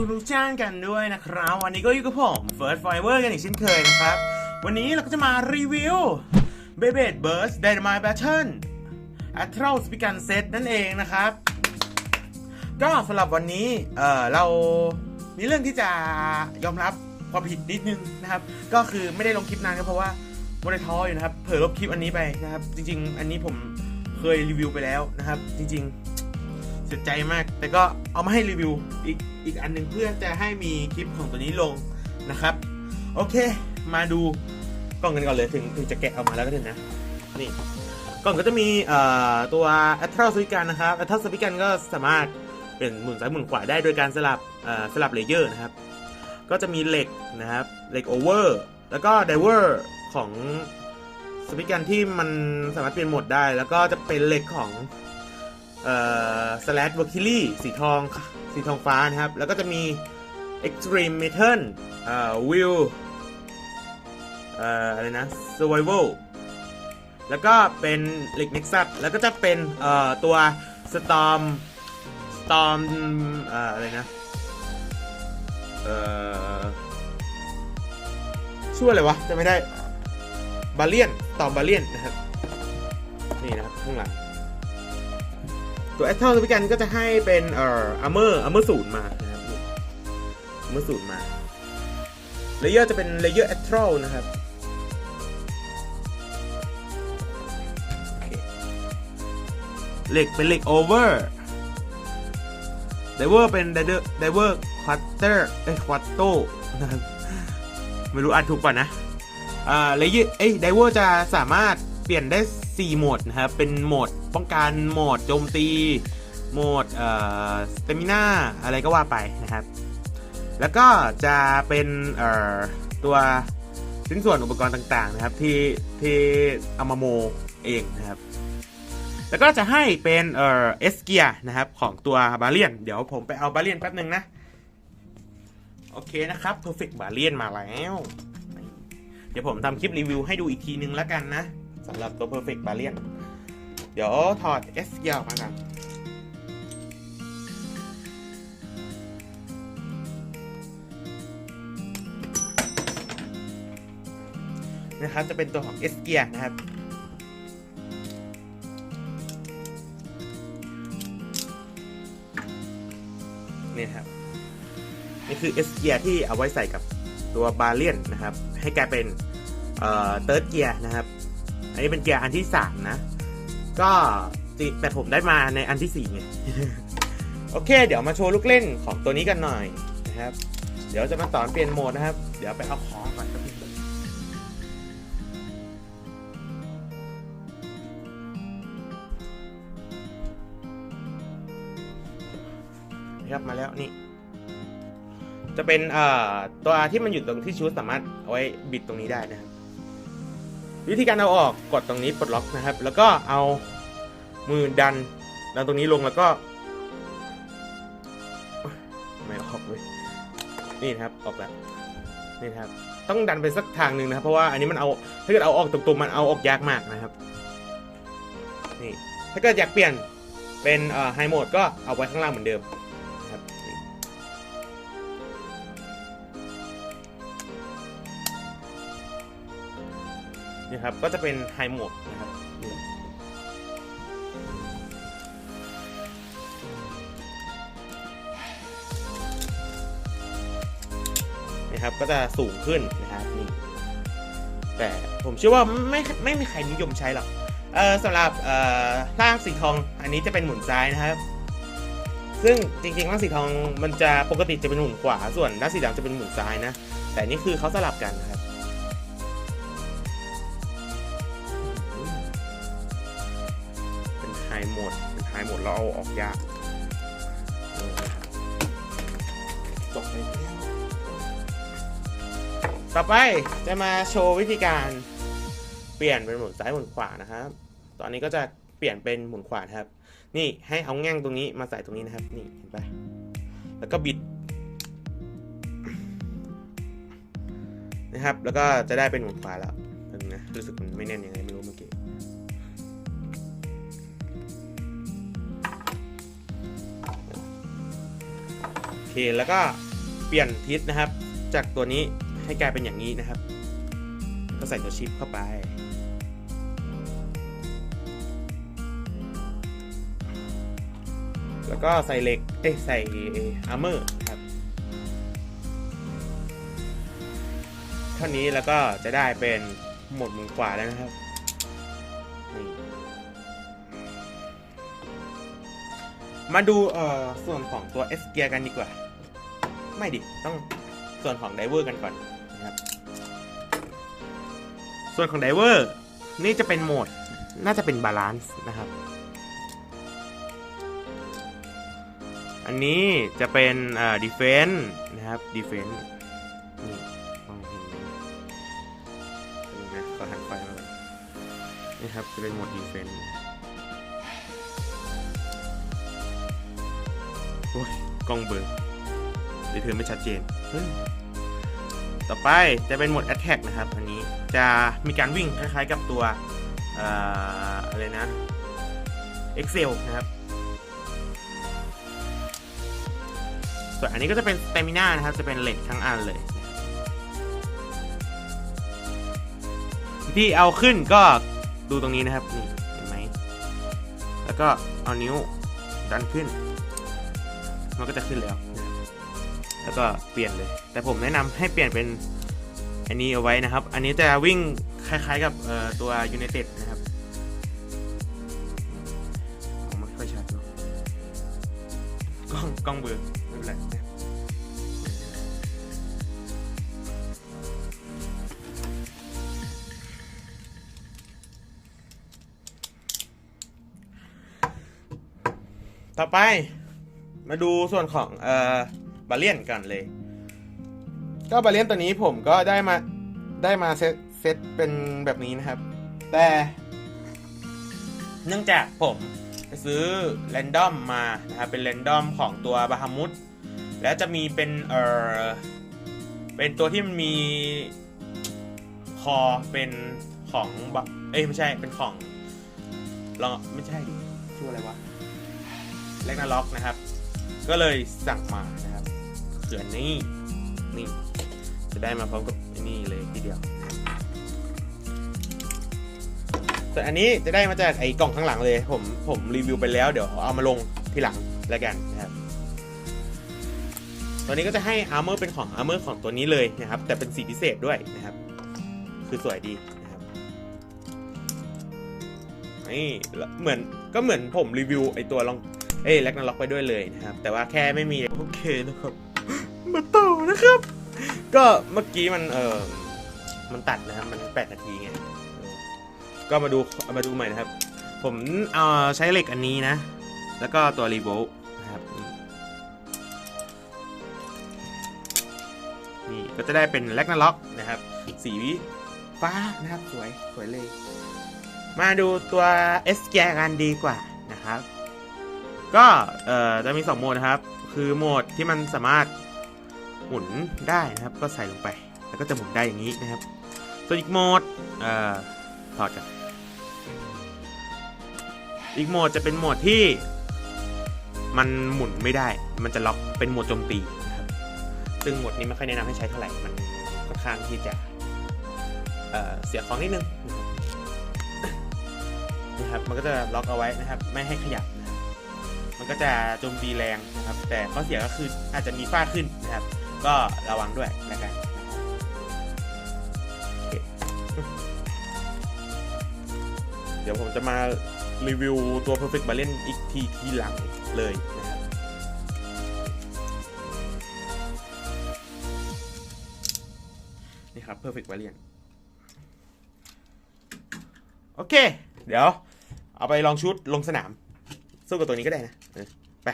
ทุกๆท่านกันด้วยนะครับ วันนี้ก็อยู่กับผม First Fiber กันอีกเช่นเคยนะครับ วันนี้เราก็จะมารีวิว b e b e d Burst Dynamite Battle a t r a l Speaker Set นั่นเองนะครับ ก็สำหรับวันนี้เออเรามีเรื่องที่จะยอมรับความผิดนิดนึงนะครับ ก็คือไม่ได้ลงคลิปนานก็เพราะว่าโมเดลท้ออยู่นะครับ เผลอลบคลิปอันนี้ไปนะครับ จริง ๆ อันนี้ผมเคยรีวิวไปแล้วนะครับ จริง ๆ เสียใจมาก แต่ก็เอามาให้รีวิวอีกอีกอันหนึ่งเพื่อจะให้มีคลิปของตัวนี้ลงนะครับ โอเค มาดูกล่องกันก่อนเลยถึงถึงจะแกะออกมาแล้วก็ถึงนะ นี่กล่องก็จะมีเอ่อตัว a t r a l สวิกันนะครับ a t r a l สวิกันก็สามารถเป็นหมุนซ้ายหมุนขวาได้โดยการสลับสลับเลเยอร์นะครับ ก็จะมีเหล็กนะครับเหล็กโอเวอร์แล้วก็ไดเวอร์ของสวิกันที่มันสามารถเปลี่ยนโหมดได้ แล้วก็จะเป็นเหล็กของ เอ่อ slash v e r k i l y สีทองสีทองฟ้านะครับ แล้วก็จะมี extreme metal เอ่อ will เอ่ออะไรนะ survival แล้วก็เป็นเหล็ก Nexus แล้วก็จะเป็นเอ่อตัว Storm Storm เอ่ออะไรนะเอ่อชื่ออะไรวะจะไม่ได้บาเลียนตอมบาเลียนนะครับ นี่นะครับข้างหลัง ตัวแอตเทลสวิกันก็จะให้เป็นเอ่ออาร์เมอร์อาร์เมอร์ศูนย์มานะครับอาร์เมอร์ศูนย์มาเลเยอร์จะเป็นเลเยอร์แอตเทลนะครับเหล็กเป็นเหล็กโอเวอร์ไดเวอร์เป็นไดเดอร์ไดเวอร์ควอเตอร์เอ้ยควอตโตนะครับไม่รู้อ่านถูกป่ะนะอ่าเลเยอร์เอ้ยไดเวอร์จะสามารถเปลี่ยนได้ 4 โหมดนะครับ เป็นโหมดป้องกันโหมดโจมตี โหมดเอ่อสเตมิน่าอะไรก็ว่าไปนะครับ แล้วก็จะเป็นเอ่อตัวชิ้นส่วนอุปกรณ์ต่างๆนะครับที่ที่เอามาโมเองนะครับ แล้วก็จะให้เป็นเอ่อเอสเกียนะครับของตัวบาเลียน เดี๋ยวผมไปเอาบาเลียนแป๊บหนึ่งนะ โอเคนะครับ Perfect บาเลียนมาแล้ว เดี๋ยวผมทำคลิปรีวิวให้ดูอีกทีนึงแล้วกันนะ สำหรับตัว Perfect b a r i a n เดี๋ยวถอด S ยาวมากันนะครับ จะเป็นตัวของ S Gear นะครับ นี่ครับ นี่คือ S Gear ที่เอาไว้ใส่กับตัวบาเลียนนะครับ ให้กลายเป็นเอ่อ third gear นะครับ นนี้เป็นเกียร์อันที่3นะ ก็แต่ผมได้มาในอันที่4ไงโอเค เดี๋ยวมาโชว์ลูกเล่นของตัวนี้กันหน่อยนะครับ เดี๋ยวจะมาสอนเปลี่ยนโหมดนะครับ เดี๋ยวไปเอาของก่อนครับพี่นะครับมาแล้วนี่ จะเป็นเอ่อตัวที่มันอยู่ตรงที่ชูสามารถเอาไว้บิดตรงนี้ได้นะครับ วิธีการเอาออกกดตรงนี้ปลดล็อกนะครับ แล้วก็เอามือดันดันตรงนี้ลงแล้วก็ไม่ออกเลยนี่นะครับออกแล้วนี่นครับ ต้องดันไปสักทางหนึ่งนะครับ เพราะว่าอันนี้มันเอาถ้าเกิดเอาออกตรงๆมันเอาออกยากมากนะครับนี่ถ้าเกิดอยากเปลี่ยนเป็นไฮโหมดก็เอาไว้ข้างล่างเหมือนเดิม ครับ ก็จะเป็นไฮโหมดนะครับนะครับก็จะสูงขึ้นนะครับนี่แต่ผมเชื่อว่าไม่ไม่มีใครนิยมใช้หรอกเออสำหรับเอ่อร่างสีทองอันนี้จะเป็นหมุนซ้ายนะครับ ซึ่งจริงๆร่างสีทองมันจะปกติจะเป็นหมุนขวาส่วนด้านสีดำจะเป็นหมุนซ้ายนะ แต่นี่คือเขาสลับกันนะ ครับเป็นไฮโหมดเป็นไฮหมดเราเอาออกยากจบไปแล้วต่อไปจะมาโชว์วิธีการเปลี่ยนเป็นหมุนซ้ายหมุนขวานะครับ ตอนนี้ก็จะเปลี่ยนเป็นหมุนขวาครับ นี่ให้เอาแง่งตรงนี้มาใส่ตรงนี้นะครับ นี่เห็นปะแล้วก็บิดนะครับ แล้วก็จะได้เป็นหมุนขวาแล้วนะรู้สึกมันไม่แน่นยังไงไม่รู้เมื่อกี้ เค แล้วก็เปลี่ยนทิศนะครับ จากตัวนี้ให้กลายเป็นอย่างนี้นะครับ ก็ใส่ตัวชิปเข้าไป แล้วก็ใส่เหล็ก เอ้ใส่อาร์เมอร์ครับ เท่านี้แล้วก็จะได้เป็นหมดมุมขวาแล้วนะครับ มาดูเอ่อส่วนของตัว S เกียร์กันดีกว่า ไม่ดิ ต้องส่วนของไดเวอร์กันก่อนนะครับ ส่วนของไดเวอร์นี่จะเป็นโหมด น่าจะเป็นบาลานซ์นะครับ อันนี้จะเป็นเอ่อ defense นะครับ defense นี่มองเห็นไหมนี่นะขอหันไฟมาเลยนี่ครับจะเป็นโหมด defense โกล้องเบลอร์เดี๋ยวเธอไม่ชัดเจนเฮ้ยต่อไปจะเป็นโหมด attack นะครับ อันนี้จะมีการวิ่งคล้ายๆกับตัวเอ่ออะไรนะ Excel นะครับ ส่วนอันนี้ก็จะเป็น stamina นะครับ จะเป็นเหล็กทั้งอันเลย ที่เอาขึ้นก็ดูตรงนี้นะครับ นี่ เห็นไหม แล้วก็เอานิ้วดันขึ้น มันก็จะขึ้นแล้วนะครับแล้วก็เปลี่ยนเลย แต่ผมแนะนำให้เปลี่ยนเป็นอันนี้เอาไว้นะครับ อันนี้จะวิ่งคล้ายๆกับตัว United นะครับออกไม่ค่อยชัดเนอะกล้องกล้องเบอร์ไม่เป็นไรต่อไป มาดูส่วนของเอ่อบาเลียนกันเลย ก็บาเลียนตัวนี้ผมก็ได้มาได้มาเซตเซตเป็นแบบนี้นะครับ แต่เนื่องจากผมไปซื้อแรนดอมมานะครับเป็นแรนดอมของตัวบาฮามุดแล้วจะมีเป็นเอ่อเป็นตัวที่มันมีคอเป็นของบะเอ้ยไม่ใช่เป็นของลองไม่ใช่ดิชื่ออะไรวะเล็กนาล็อกนะครับ ก็เลยสั่งมานะครับเขื่อนนี่นี่ จะได้มาพร้อมกับนี่เลยทีเดียวส่วนอันนี้จะได้มาจากไอ้กล่องข้างหลังเลย ผมผมรีวิวไปแล้วเดี๋ยวเอามาลงทีหลังแล้วกันนะครับตัวนี้ก็จะให้อาร์เมอร์เป็นของอาร์เมอร์ของตัวนี้เลยนะครับ แต่เป็นสีพิเศษด้วยนะครับ คือสวยดีนะครับนี่เหมือนก็เหมือนผมรีวิวไอตัวลอง เอ้ยแลกนาล็อกไปด้วยเลยนะครับ แต่ว่าแค่ไม่มี โอเคนะครับ มาต่อนะครับ ก็เมื่อกี้มันเออมันตัดนะครับ มัน 8 นาทีไงเออก็มาดูเอามาดูใหม่นะครับ ผมเอ่อใช้เหล็กอันนี้นะ แล้วก็ตัวรีโวลนะครับ นี่นี่ก็จะได้เป็นแลกนาล็อกนะครับ สีฟ้านะครับ สวย สวยเลย มาดูตัว S แกกันดีกว่านะครับ ก็เอ่อจะมี 2 โหมดนะครับ คือโหมดที่มันสามารถหมุนได้นะครับ ก็ใส่ลงไป แล้วก็จะหมุนได้อย่างนี้นะครับ ส่วนอีกโหมดเอ่อถอดกันอีกโหมดจะเป็นโหมดที่มันหมุนไม่ได้ มันจะล็อกเป็นโหมดโจมตีนะครับ ซึ่งโหมดนี้ไม่ค่อยแนะนำให้ใช้เท่าไหร่ มันค่อนข้างที่จะเเสียของนิดนึงนะครับ มันก็จะล็อกเอาไว้นะครับ ไม่ให้ขยับ ก็จะโจมตีแรงนะครับ แต่ข้อเสียก็คืออาจจะมีฝ้าขึ้นนะครับ ก็ระวังด้วยแล้วกันเดี๋ยวผมจะมารีวิวตัว Perfect Balance อีกทีทีหลังเลยนะครับนี่ครับ Perfect Balance โอเค เดี๋ยวเอาไปลองชุดลงสนามสู้กับตัวนี้ก็ได้นะ ไป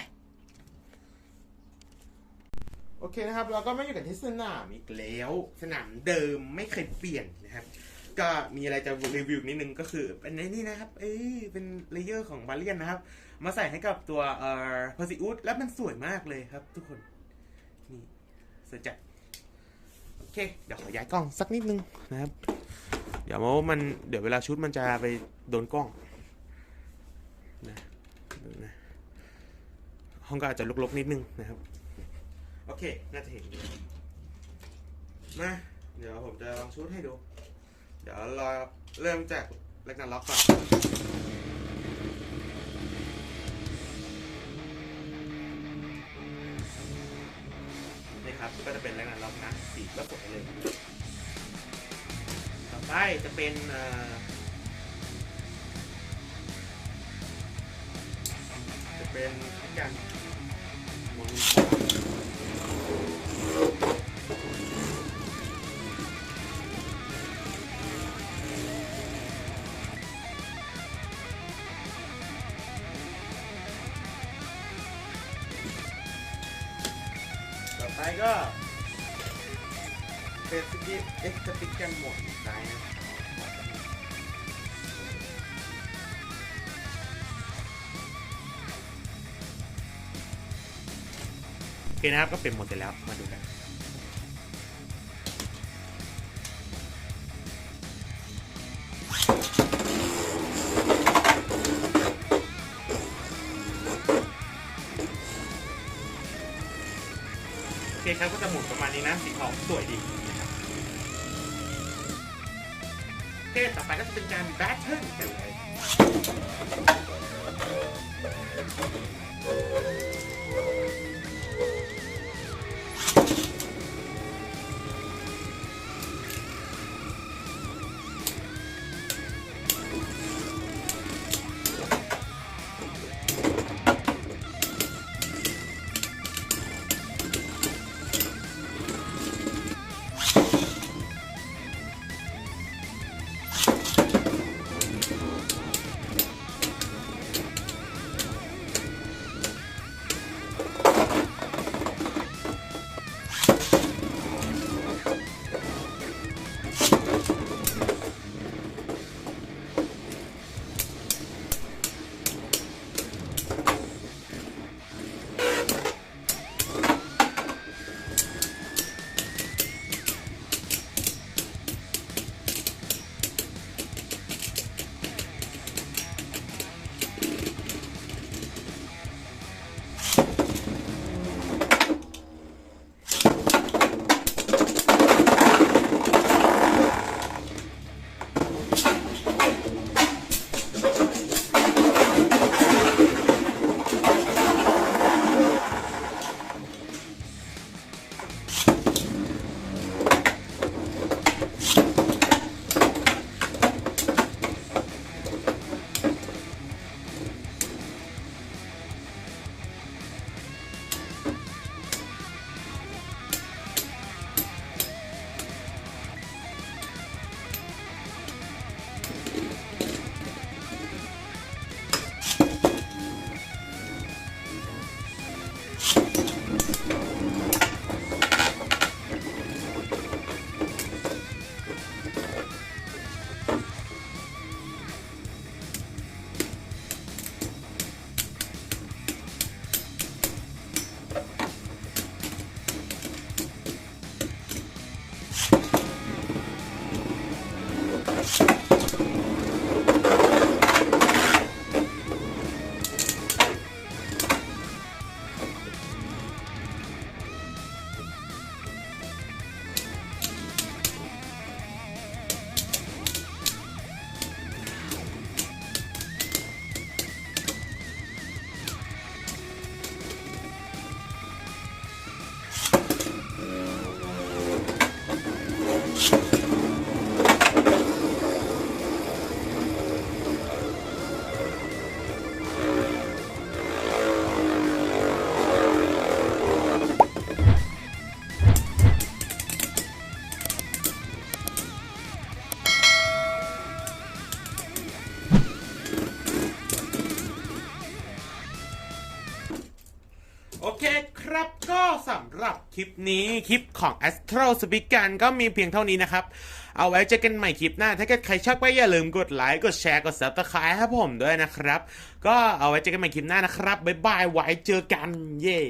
โอเคนะครับเราก็มาอยู่กันที่สนามอีกแล้ว สนามเดิมไม่เคยเปลี่ยนนะครับ ก็มีอะไรจะรีวิวนิดนึงก็คือ เป็นนนี่นะครับ เอ้ยเป็นเลเยอร์ของบาเลียนนะครับ มาใส่ให้กับตัวเอ่อพอซิอุสแล้วมันสวยมากเลยครับ ทุกคน นี่สวยจัดโอเค เดี๋ยวขอย้ายกล้องสักนิดนึงนะครับ เดี๋ยวมันเดี๋ยวเวลาชุดมันจะไปโดนกล้องนะดูนะ ห้องก็อาจจะลกๆนิดนึงนะครับ โอเค น่าจะเห็น มา เดี๋ยวผมจะลองชูดให้ดู เดี๋ยวเรอเริ่มจากเล็กนันล็อกก่อนนี่ครับ ก็จะเป็นเล็กนันล็อกนะ สีก็สวยเลย ต่อไปจะเป็นจะเป็นที่กันมอง ต่อไปก็เป็นสกิปเอ็กซ์สปิกกันหมดซ้ายนะโอเนะครับ ก็เป็นหมดเสร็จแล้ว มาดูกัน โอเคครับ ก็จะหมุนประมาณนี้นะ สีทองสวยดีนะครับโอเคต่อไปก็จะเป็นการแบทเทิลกันเลยโอ เคครับก็สำหรับคลิปนี้คลิปของ Astro Speak กันก็มีเพียงเท่านี้นะครับ เอาไว้เจอกันใหม่คลิปหน้า ถ้าเกิดใครชอบก็อย่าลืมกดไลค์กดแชร์กด Subscribe ให้ผมด้วยนะครับ ก็เอาไว้เจอกันใหม่คลิปหน้านะครับ บ๊ายบายไว้เจอกันเย่